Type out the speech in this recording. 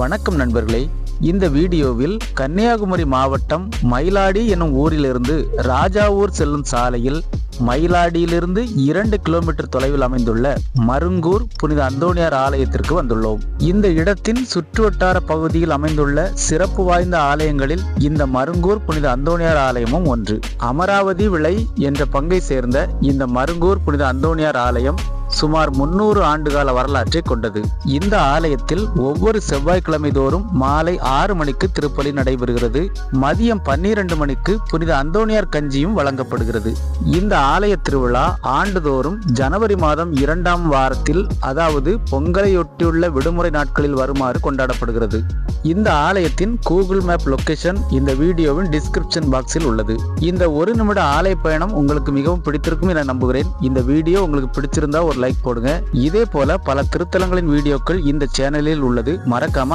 வணக்கம் நண்பர்களே. இந்த வீடியோவில் கன்னியாகுமரி மாவட்டம் மயிலாடி எனும் ஊரிலிருந்து ராஜாவூர் செல்லும் சாலையில் மயிலாடியிலிருந்து இரண்டு கிலோமீட்டர் தொலைவில் அமைந்துள்ள மருங்கூர் புனித அந்தோணியார் ஆலயத்திற்கு வந்துள்ளோம். இந்த இடத்தின் சுற்றுவட்டார பகுதியில் அமைந்துள்ள சிறப்பு வாய்ந்த ஆலயங்களில் இந்த மருங்கூர் புனித அந்தோணியார் ஆலயமும் ஒன்று. அமராவதி விளை என்ற பங்கை சேர்ந்த இந்த மருங்கூர் புனித அந்தோணியார் ஆலயம் சுமார் முன்னூறு ஆண்டுகால வரலாற்றை கொண்டது. இந்த ஆலயத்தில் ஒவ்வொரு செவ்வாய்க்கிழமை தோறும் மாலை ஆறு மணிக்கு திருப்பலி நடைபெறுகிறது. மதியம் பன்னிரண்டு மணிக்கு புனித அந்தோனியார் கஞ்சியும் வழங்கப்படுகிறது. இந்த ஆலய திருவிழா ஆண்டுதோறும் ஜனவரி மாதம் இரண்டாம் வாரத்தில் அதாவது பொங்கலையொட்டியுள்ள விடுமுறை நாட்களில் வருமாறு கொண்டாடப்படுகிறது. இந்த ஆலயத்தின் கூகுள் மேப் லொக்கேஷன் இந்த வீடியோவின் டிஸ்கிரிப்ஷன் பாக்ஸில் உள்ளது. இந்த ஒரு நிமிட ஆலய பயணம் உங்களுக்கு மிகவும் பிடித்திருக்கும் என நம்புகிறேன். இந்த வீடியோ உங்களுக்கு பிடிச்சிருந்தா ஒரு லைக் போடுங்க. இதே போல பல திருத்தலங்களின் வீடியோக்கள் இந்த சேனலில் உள்ளது. மறக்காம